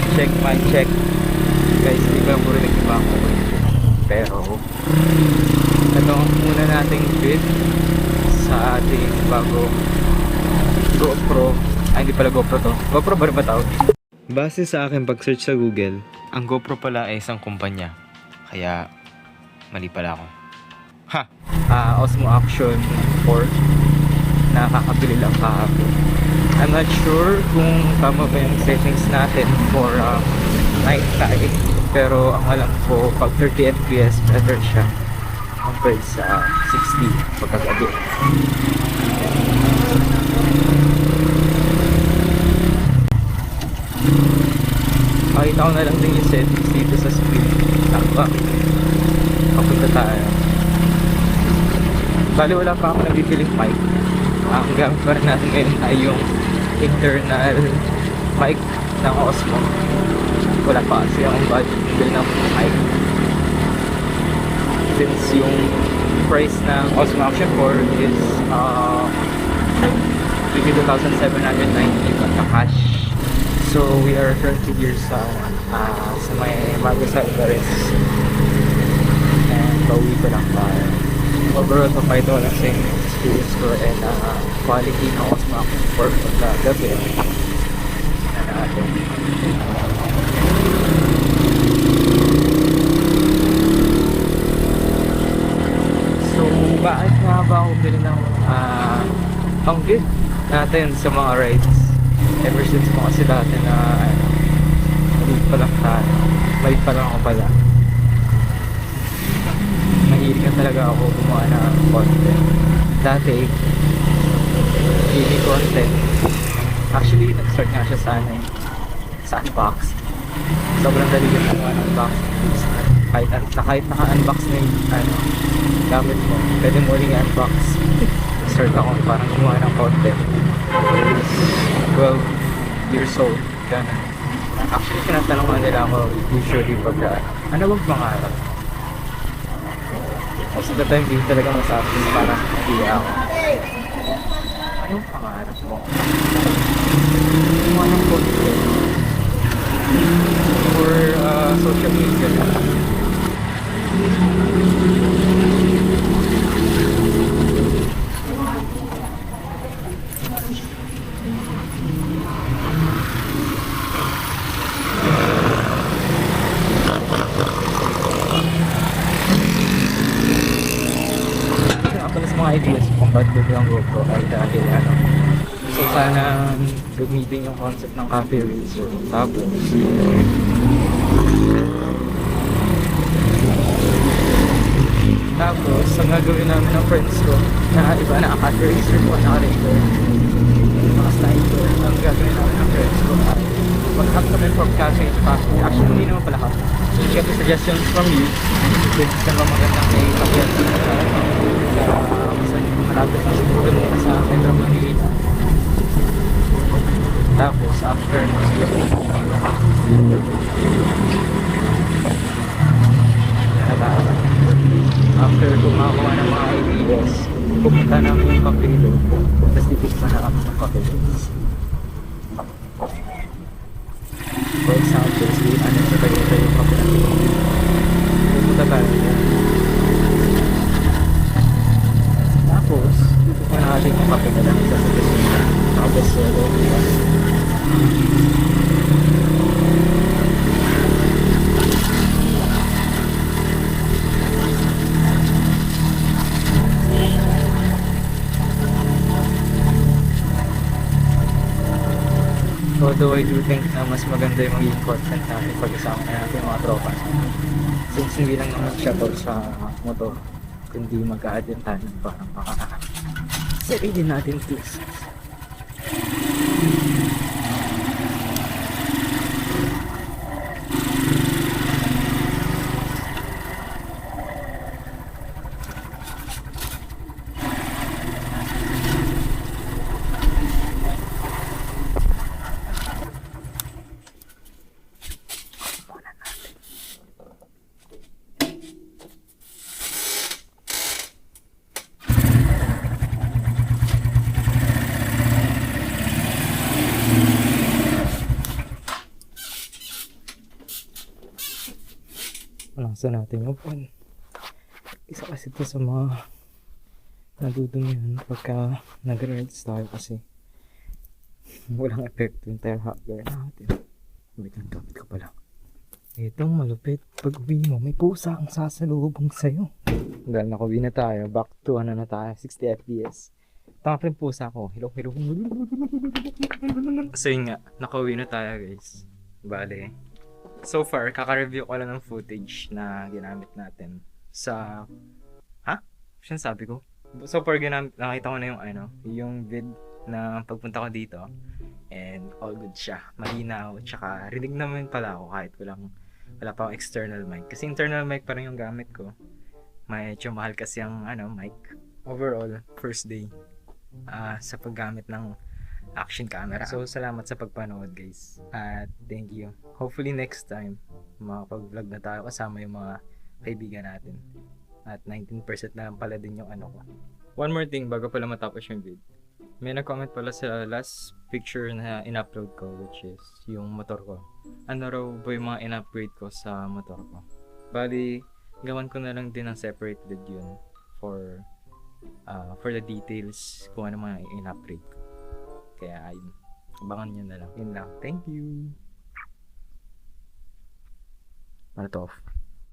check. Guys, hindi ko lang puro nag-iba ako. Pero, ito ang muna nating bid sa ating bagong GoPro. Ay, hindi pala GoPro to. GoPro ba rin ba tawag? Base sa aking pag-search sa Google, ang GoPro pala ay isang kumpanya. Kaya, mali pala ako. Ha! Ah, Osmo Action 4 nakakabili lang kahapon. I'm not sure kung tama ba yung settings natin for uh, night time. Pero ang alam ko, pag 30 FPS, better siya compared sa 60 pagkagabi. Makita ko na lang din yung settings dito sa screen. Tama. Papunta tayo. Bali wala pa ako nabibiling mic. Ang gamit pa rin natin ngayon ay yung internal mic ng Osmo. Wala pa kasi akong budget bill ng mic. Since yung price ng Osmo Action 4 is uh, 22,790 on the cash. So we are currently here sa uh, sa may Magasal Paris. And pauwi ko lang tayo overall papayto lang sa experience ko and uh, quality ng Osmo Action 4 pagka gabi na natin so bakit nga ba ako bili ng uh, panggit natin sa mga rides? Ever since mo kasi dati na ano maliit pa lang tayo. Maliit pa lang ako pala. Mahilig na talaga ako gumawa ng content. Dati, gaming content. Actually, nag-start nga siya sa ano eh, sa unbox. Sobrang dali yung ng unbox. Kahit, na, kahit naka-unbox na yung ano, gamit mo, pwede mo uling i-unbox. Start ako parang gumawa ng content. I was 12 years old. Ganun. Actually, tinatanong nga nila ako usually pag, uh, ano bang pangarap? Most of the time, hindi talaga masabi parang hindi ako. For uh, social media lang. Ako bigla ang GoPro ay dahil ano. So sana gamitin yung concept ng cafe racer. Tapos, tapos, ang gagawin namin ng friends ko, na iba na cafe racer ko, na racer, mga sniper, ang gagawin namin ng friends ko ay mag-hub kami from cafe to cafe. Actually, hindi naman pala hub. So, suggestions from you. Kung saan ba magandang may cafe at uh, saan yung malapit na siguro muna sa Metro Manila. Tapos, after kumakuha ng mga ideas, pupunta namin yung kapilo. Tapos titikman na kami ng kapilo. For example, si ano sa Tagaytay yung kapilo. Pupunta tayo dyan. Tapos, titikman natin yung kapilo na isa sa Quezon. Tapos, solo. Although I do think na mas maganda yung magiging content natin pag isama na natin yung mga tropa. Since hindi lang naman siya tol sa motor, kundi mag-a-add din tayo ng parang mga sarili natin tools. Punasan natin yung pan. Isa kasi ito sa mga nadudumihan pagka nag-rides tayo kasi walang epekto yung tire hopper natin. Wait lang, kapit ko pala. Itong malupit, pag uwi mo, may pusa ang sasalubong sa'yo. Dahil nakauwi na tayo, back to ano na tayo, 60 FPS. Tama pa yung pusa ko. Hello, hello. So yun nga, nakauwi na tayo guys. Bale, so far, kaka-review ko lang ng footage na ginamit natin sa... Ha? Siya sabi ko? So far, ginamit, nakita ko na yung ano, yung vid na pagpunta ko dito. And all good siya. Malinaw. Tsaka rinig naman pala ako kahit walang wala pa akong external mic. Kasi internal mic pa rin yung gamit ko. Medyo mahal kasi ang ano, mic. Overall, first day ah, sa paggamit ng action camera. So, salamat sa pagpanood guys. At thank you. Hopefully next time, makapag-vlog na tayo kasama yung mga kaibigan natin. At 19% na lang pala din yung ano ko. One more thing bago pala matapos yung vid. May nag-comment pala sa last picture na in-upload ko which is yung motor ko. Ano raw ba yung mga in-upgrade ko sa motor ko? Bali, gawan ko na lang din ng separate vid yun for uh, for the details kung ano mga in-upgrade ko. Kaya ayun, abangan nyo na lang. Yun lang. Thank you! To off?